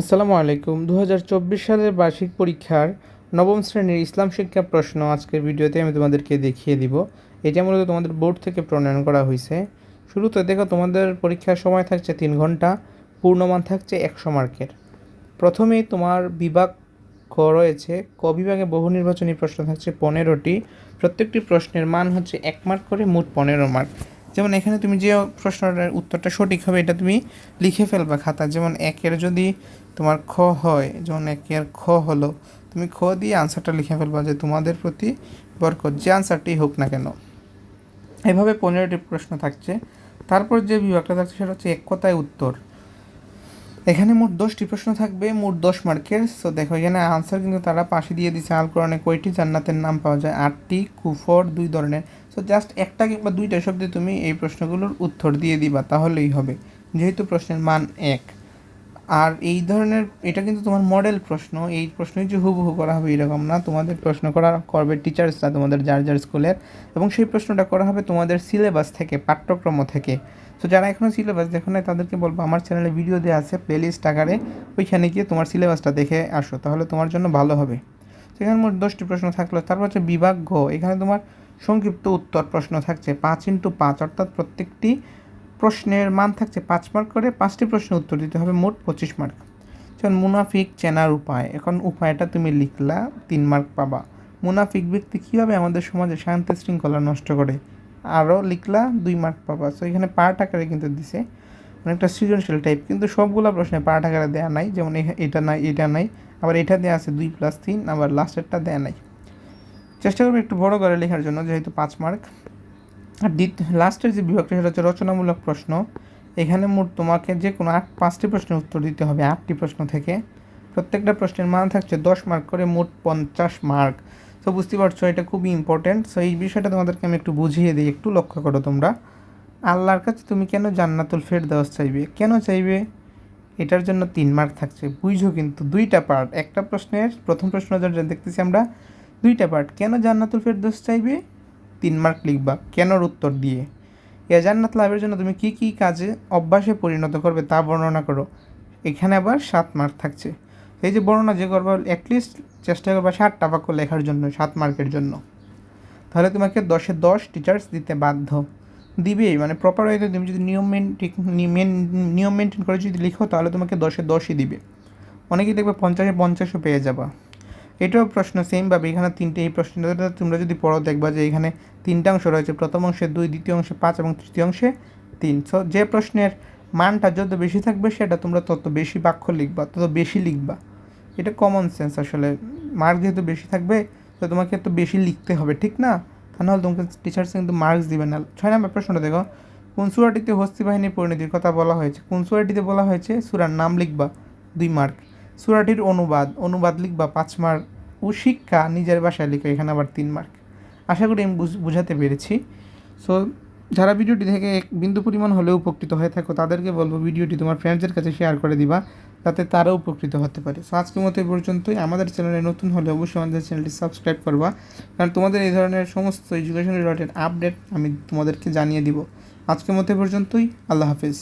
আসসালামু আলাইকুম। দু হাজার চব্বিশ সালের বার্ষিক পরীক্ষার নবম শ্রেণির ইসলাম শিক্ষা প্রশ্ন আজকের ভিডিওতে আমি তোমাদেরকে দেখিয়ে দিব। এটা মূলত তোমাদের বোর্ড থেকে প্রণয়ন করা হয়েছে। শুরুতে দেখো, তোমাদের পরীক্ষার সময় থাকছে তিন ঘণ্টা, পূর্ণমান থাকছে একশো মার্কের। প্রথমেই তোমার বিভাগ ক রয়েছে। ক বিভাগে বহু নির্বাচনী প্রশ্ন থাকছে পনেরোটি। প্রত্যেকটি প্রশ্নের মান হচ্ছে এক মার্ক করে মোট পনেরো মার্ক। যেমন এখানে তুমি যে প্রশ্নটার উত্তরটা সঠিক হবে, এটা তুমি লিখে ফেলবা খাতা। যেমন একের যদি তোমার খ হয়, যেমন একের খ হলো, তুমি খ দিয়ে আনসারটা লিখে ফেলবা যে তোমাদের প্রতি বরকত, যে আনসারটি হোক না কেন। এভাবে পনেরোটি প্রশ্ন থাকছে। তারপর যে বিভাগটা থাকছে সেটা হচ্ছে এক কথায় উত্তর। এখানে মোট দশটি প্রশ্ন থাকবে, মোট দশ মার্কের। সো দেখো, এখানে আনসার কিন্তু তারা পাশে দিয়ে দিচ্ছে আল কোরআনে কয়টি? জান্নাতের নাম পাওয়া যায় আটটি, কুফর দুই ধরনের। সো জাস্ট একটা কিংবা দুইটা শব্দে তুমি এই প্রশ্নগুলোর উত্তর দিয়ে দিবা, তাহলেই হবে। যেহেতু প্রশ্নের মান এক। আর এই ধরনের, এটা কিন্তু তোমার মডেল প্রশ্ন, এই প্রশ্নই যে হুবহু করা হবে এরকম না। তোমাদের প্রশ্ন করা করবে টিচার্সরা তোমাদের যার যার স্কুলের এবং সেই প্রশ্নটা করা হবে তোমাদের সিলেবাস থেকে, পাঠ্যক্রম থেকে। তো যারা এখনও সিলেবাস দেখো না তাদেরকে বলব, আমার চ্যানেলে ভিডিও দেওয়া আছে প্লেলিস্ট আকারে, ওইখানে গিয়ে তোমার সিলেবাসটা দেখে আসো, তাহলে তোমার জন্য ভালো হবে। সেখানে মোট দশটি প্রশ্ন থাকল, তারপর হচ্ছে বিভাগ ঘ, এখানে তোমার সংক্ষিপ্ত উত্তর প্রশ্ন থাকছে, পাঁচ ইন্টু পাঁচ, অর্থাৎ প্রত্যেকটি প্রশ্নের মান থাকছে পাঁচ মার্ক করে পাঁচটি প্রশ্নের উত্তর দিতে হবে মোট পঁচিশ মার্ক যেমন মুনাফিক, চেনার উপায়। এখন উপায়টা তুমি লিখলা, তিন মার্ক পাবা। মুনাফিক ব্যক্তি কীভাবে আমাদের সমাজে শান্তি শৃঙ্খলা নষ্ট করে? আরও লিখলা, দুই মার্ক পাবা। সো এখানে পার্ট আকারে কিন্তু দিছে। অনেকটা সৃজনশীল টাইপ কিন্তু সবগুলো প্রশ্নে পার্ট আকারে দেওয়া নাই। যেমন এটা নাই এটা নাই। আবার এটা দেওয়া আছে দুই প্লাস তিন, আবার লাস্টেরটা দেওয়া নাই। চেষ্টা করবে একটু বড় করে লেখার জন্য, যেহেতু পাঁচ মার্ক আর লাস্টের যে বিভাগটা সেটা হচ্ছে রচনামূলক প্রশ্ন। এখানে মোট তোমাকে যে কোনো আট, পাঁচটি প্রশ্নের উত্তর দিতে হবে, আটটি প্রশ্ন থেকে। প্রত্যেকটা প্রশ্নের মান থাকছে দশ মার্ক করে মোট পঞ্চাশ মার্ক। তো বুঝতে পারছ, এটা খুবই ইম্পর্টেন্ট সো এই বিষয়টা তোমাদেরকে আমি একটু বুঝিয়ে দিই, একটু লক্ষ্য করো তোমরা। আল্লাহর কাছে তুমি কেন জান্নাতুল ফের দেওয়া চাইবে? কেন চাইবে? এটার জন্য তিন মার্ক থাকছে। বুঝো কিন্তু, দুইটা পার্ট একটা প্রশ্নের, প্রথম প্রশ্ন দেখতেছি আমরা, দুইটা পার্ট কেন জান্নাতুল ফেরদোস চাইবে? তিন মার্ক লিখবা। কেনর উত্তর দিয়ে? এ জান্নাত লাভের জন্য তুমি কী কী কাজে অভ্যাসে পরিণত করবে তা বর্ণনা করো। এখানে আবার সাত মার্ক থাকছে। এই যে বর্ণনা যে করব অ্যাটলিস্ট চেষ্টা করবা ষাটটা বাক্য লেখার জন্য, সাত মার্কের জন্য। তাহলে তোমাকে দশে দশ টিচার্স দিতে বাধ্য। দিবেই মানে প্রপার ওয়েতে তুমি যদি নিয়ম মেনটেন নিয়ম মেনটেন করে যদি লিখো, তাহলে তোমাকে দশে দশই দিবে। অনেকেই দেখবে পঞ্চাশে পঞ্চাশও পেয়ে যাবা। এটাও প্রশ্ন সেম সেমভাবে এখানে তিনটে এই প্রশ্নটা তোমরা যদি পড়ো দেখবা যে এখানে তিনটা অংশ রয়েছে। প্রথম অংশে দুই, দ্বিতীয় অংশে পাঁচ এবং তৃতীয় অংশে তিন। সো যে প্রশ্নের মানটা যত বেশি থাকবে, সেটা তোমরা তত বেশি বাক্য লিখবা, তত বেশি লিখবা। এটা কমন সেন্স আসলে। মার্ক যেহেতু বেশি থাকবে, তো তোমাকে তো বেশি লিখতে হবে, ঠিক না? তা নাহলে তোমাকে টিচার্স কিন্তু মার্কস দিবে না। ছয় নম্বর প্রশ্নটা দেখো। কোন সুরাটিতে হস্তি বাহিনীর পরিণতির কথা বলা হয়েছে? কোন সুরাটিতে বলা হয়েছে? সুরার নাম লিখবা। দুই মার্ক সুরাটির অনুবাদ অনুবাদ লিখবা পাঁচ মার্ক ও শিক্ষা নিজের বাসায় লিখো, এখানে আবার তিন মার্ক। আশা করি আমি বুঝাতে পেরেছি। সো, যারা ভিডিওটি থেকে এক বিন্দু পরিমাণ হলেও উপকৃত হয়ে থাকো, তাদেরকে বলব ভিডিওটি তোমার ফ্রেন্ডসদের কাছে শেয়ার করে দিবা, যাতে তারাও উপকৃত হতে পারে। সো, আজকের মতো পর্যন্তই। আমাদের চ্যানেলে নতুন হলে অবশ্যই আমাদের চ্যানেলটি সাবস্ক্রাইব করবা, কারণ তোমাদের এই ধরনের সমস্ত এডুকেশন রিলেটেড আপডেট আমি তোমাদেরকে জানিয়ে দিব। আজকের মতো পর্যন্তই। আল্লাহ হাফিজ।